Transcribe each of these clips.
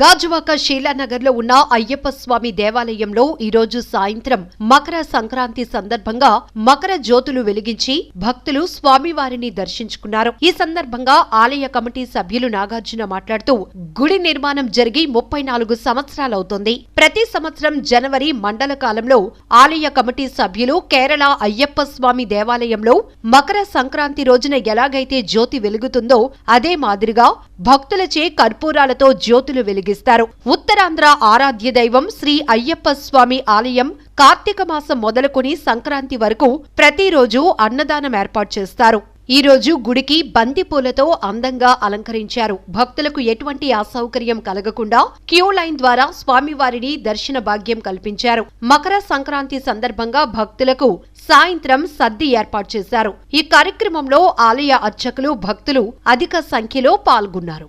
గాజువాక శీలానగర్లో ఉన్న అయ్యప్ప స్వామి దేవాలయంలో ఈరోజు సాయంత్రం మకర సంక్రాంతి సందర్భంగా మకర జ్యోతులు వెలిగించి భక్తులు స్వామివారిని దర్శించుకున్నారు. ఈ సందర్భంగా ఆలయ కమిటీ సభ్యులు నాగార్జున మాట్లాడుతూ గుడి నిర్మాణం జరిగి ముప్పై నాలుగు సంవత్సరాలవుతోంది. ప్రతి సంవత్సరం జనవరి మండల కాలంలో ఆలయ కమిటీ సభ్యులు కేరళ అయ్యప్ప స్వామి దేవాలయంలో మకర సంక్రాంతి రోజున ఎలాగైతే జ్యోతి వెలుగుతుందో అదే మాదిరిగా భక్తులచే కర్పూరాలతో జ్యోతులు వెలిగిస్తారు ఉత్తరాంధ్ర ఆరాధ్య దైవం శ్రీ అయ్యప్ప స్వామి ఆలయం కార్తీక మాసం మొదలుకొని సంక్రాంతి వరకు ప్రతిరోజు అన్నదానం ఏర్పాటు చేస్తారు. ఈ రోజు గుడికి బంతిపూలతో అందంగా అలంకరించారు. భక్తులకు ఎటువంటి అసౌకర్యం కలగకుండా క్యూ లైన్ ద్వారా స్వామివారిని దర్శన భాగ్యం కల్పించారు. మకర సంక్రాంతి సందర్భంగా భక్తులకు సాయంత్రం సద్ది ఏర్పాటు చేశారు. ఈ కార్యక్రమంలో ఆలయ అర్చకులు భక్తులు అధిక సంఖ్యలో పాల్గొన్నారు.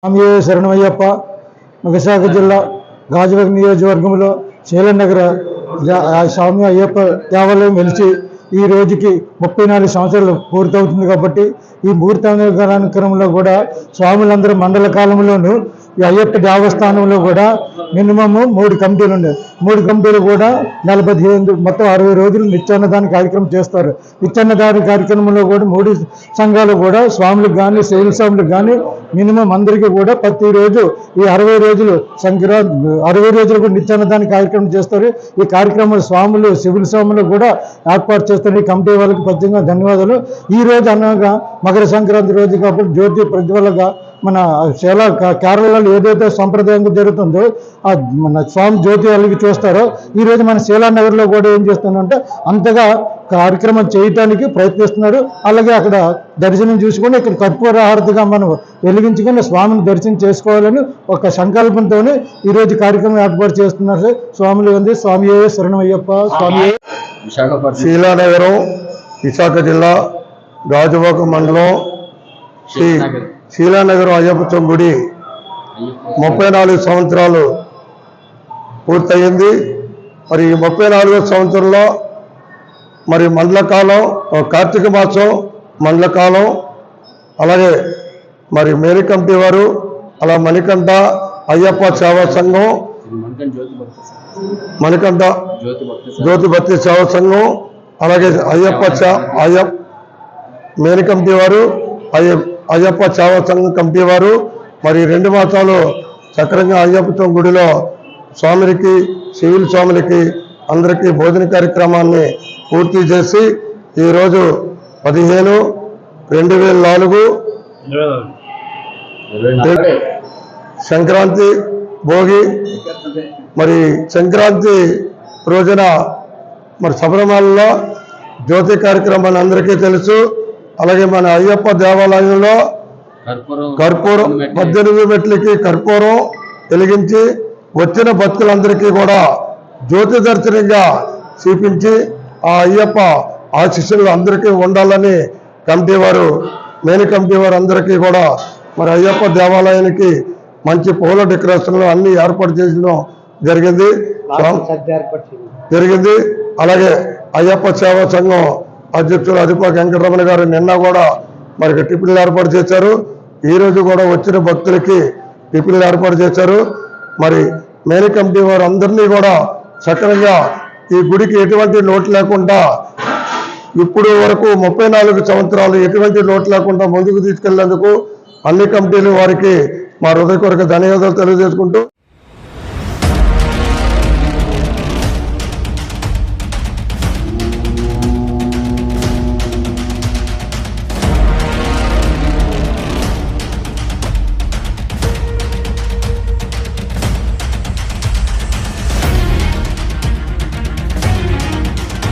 స్వామి శరణమయ్యప్ప విశాఖ జిల్లా గాజువాక నియోజకవర్గంలో శీలనగర నగర స్వామి అయ్యప్ప దేవాలయం వెలిచి ఈ రోజుకి ముప్పై నాలుగు సంవత్సరాలు పూర్తవుతుంది కాబట్టి ఈ ముహూర్తానుక్రమంలో కూడా స్వాములందరూ మండల కాలంలోనూ ఈ అయ్యప్ప దేవస్థానంలో కూడా మినిమమ్ మూడు కమిటీలు ఉన్నాయి మూడు కమిటీలు కూడా నలభై మొత్తం అరవై రోజులు నిత్యాన్నదాన కార్యక్రమం చేస్తారు. నిత్యాన్నదాన కార్యక్రమంలో కూడా మూడు సంఘాలు కూడా స్వాములకు కానీ శైల స్వాములకు కానీ మినిమం అందరికీ కూడా ప్రతిరోజు ఈ అరవై రోజులు సంక్రాంతి అరవై రోజులు కూడా నిత్యాన్నదాన కార్యక్రమం చేస్తారు. ఈ కార్యక్రమంలో స్వాములు సివిల్ స్వాములు కూడా ఏర్పాటు చేస్తారు. ఈ కమిటీ వాళ్ళకి ప్రత్యేకంగా ధన్యవాదాలు. ఈ రోజు అనగా మకర సంక్రాంతి రోజు కాబట్టి జ్యోతి ప్రజ్వలగా మన క- కేరళలో ఏదైతే సంప్రదాయంగా జరుగుతుందో ఆ మన స్వామి జ్యోతి వాళ్ళకి చూస్తారో ఈ రోజు మన శీలానగర్లో కూడా ఏం చేస్తుందంటే అంతగా కార్యక్రమం చేయటానికి ప్రయత్నిస్తున్నారు. అలాగే అక్కడ దర్శనం చూసుకొని ఇక్కడ కర్పూర హారతిగా మనం వెలిగించుకొని స్వామిని దర్శనం చేసుకోవాలని ఒక సంకల్పంతోనే ఈ రోజు కార్యక్రమం ఏర్పాటు చేస్తున్నారు. స్వాములు ఉంది స్వామి శరణమయ్యప్ప స్వామి విశాఖపట్నం. శీలానగరం విశాఖ జిల్లా గాజువాక మండలం శ్రీ శీలానగరం అయ్యప్ప గుడి ముప్పై నాలుగు సంవత్సరాలు పూర్తయింది మరి ఈ ముప్పై నాలుగో సంవత్సరంలో మరి మండలకాలం కార్తీక మాసం మండలకాలం అలాగే మరి మేరీ కమిటీ వారు అలా మణికంఠ అయ్యప్ప సేవా సంఘం మణికంఠ జ్యోతి సంఘం. భక్తి సేవా సంఘం అలాగే అయ్యప్ప అయ్య అయ్యప్ప మేరీ కమిటీ వారు అయ్యప్ప అయ్యప్ప సేవా సంఘం కమిటీ వారు మరి రెండు మాసాలు చక్రంగా అయ్యప్ప గుడిలో స్వామికి సివిల్ స్వాములకి అందరికీ భోజన కార్యక్రమాన్ని పూర్తి చేసి ఈరోజు పదిహేను రెండు వేల నాలుగు. సంక్రాంతి భోగి మరి సంక్రాంతి రోజున మరి శబరిమలలో జ్యోతి కార్యక్రమాన్ని అందరికీ తెలుసు. అలాగే మన అయ్యప్ప దేవాలయంలో కర్పూరం. పద్దెనిమిది మెట్లకి కర్పూరం వెలిగించి వచ్చిన భక్తులందరికీ కూడా జ్యోతి దర్శనంగా చూపించి ఆ అయ్యప్ప ఆశీస్సులు అందరికీ ఉండాలని కమిటీ వారు మెయిన్ కమిటీ వారు అందరికీ కూడా మరి అయ్యప్ప దేవాలయానికి మంచి పూల డెకరేషన్లు అన్ని ఏర్పాటు చేయడం జరిగింది. జరిగింది. అలాగే అయ్యప్ప సేవా సంఘం అధ్యక్షులు అదిపాక వెంకటరమణ గారు నిన్న కూడా మరి టిఫిన్లు ఏర్పాటు చేశారు. ఈ రోజు కూడా వచ్చిన భక్తులకి టిఫిన్లు ఏర్పాటు చేశారు. మరి మేరీ కమిటీ వారు అందరినీ కూడా సక్రమంగా ఈ గుడికి ఎటువంటి లోటు లేకుండా ఇప్పుడు వరకు ముప్పై నాలుగు సంవత్సరాలు ఎటువంటి లోటు లేకుండా ముందుకు తీసుకెళ్ళేందుకు అన్ని కమిటీలు వారికి మా హృదయపూర్వక ధన్యవాదాలు తెలియజేసుకుంటూ